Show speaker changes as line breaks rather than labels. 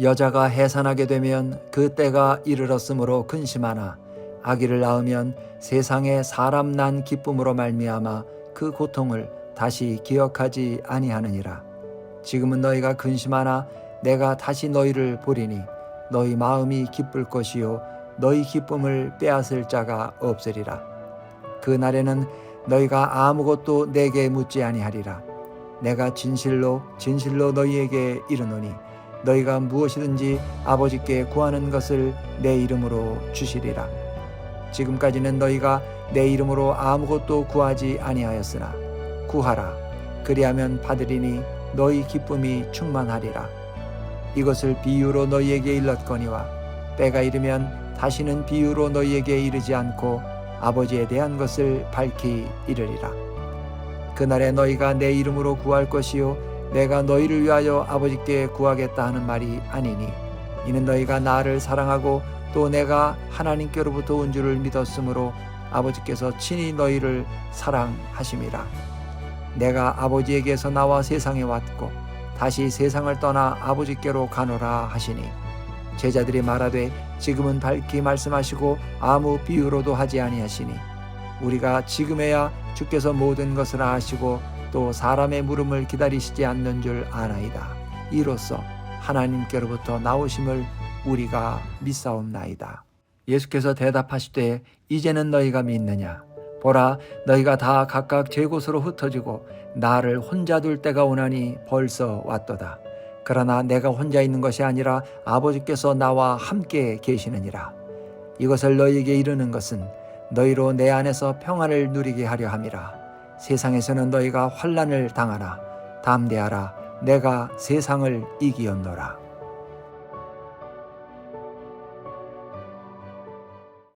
여자가 해산하게 되면 그 때가 이르렀으므로 근심하나 아기를 낳으면 세상에 사람 난 기쁨으로 말미암아 그 고통을 다시 기억하지 아니하느니라. 지금은 너희가 근심하나 내가 다시 너희를 보리니 너희 마음이 기쁠 것이요 너희 기쁨을 빼앗을 자가 없으리라. 그 날에는 너희가 아무것도 내게 묻지 아니하리라. 내가 진실로 진실로 너희에게 이르노니 너희가 무엇이든지 아버지께 구하는 것을 내 이름으로 주시리라. 지금까지는 너희가 내 이름으로 아무것도 구하지 아니하였으나 구하라. 그리하면 받으리니 너희 기쁨이 충만하리라. 이것을 비유로 너희에게 일렀거니와 때가 이르면 다시는 비유로 너희에게 이르지 않고 아버지에 대한 것을 밝히 이르리라. 그날에 너희가 내 이름으로 구할 것이요 내가 너희를 위하여 아버지께 구하겠다 하는 말이 아니니 이는 너희가 나를 사랑하고 또 내가 하나님께로부터 온 줄을 믿었으므로 아버지께서 친히 너희를 사랑하심이라. 내가 아버지에게서 나와 세상에 왔고 다시 세상을 떠나 아버지께로 가노라 하시니 제자들이 말하되 지금은 밝히 말씀하시고 아무 비유로도 하지 아니하시니 우리가 지금에야 주께서 모든 것을 아시고 또 사람의 물음을 기다리시지 않는 줄 아나이다. 이로써 하나님께로부터 나오심을 우리가 믿사옵나이다. 예수께서 대답하시되 이제는 너희가 믿느냐? 보라 너희가 다 각각 제 곳으로 흩어지고 나를 혼자 둘 때가 오나니 벌써 왔도다. 그러나 내가 혼자 있는 것이 아니라 아버지께서 나와 함께 계시느니라. 이것을 너희에게 이르는 것은 너희로 내 안에서 평안을 누리게 하려 함이라. 세상에서는 너희가 환란을 당하나 담대하라. 내가 세상을 이기었노라.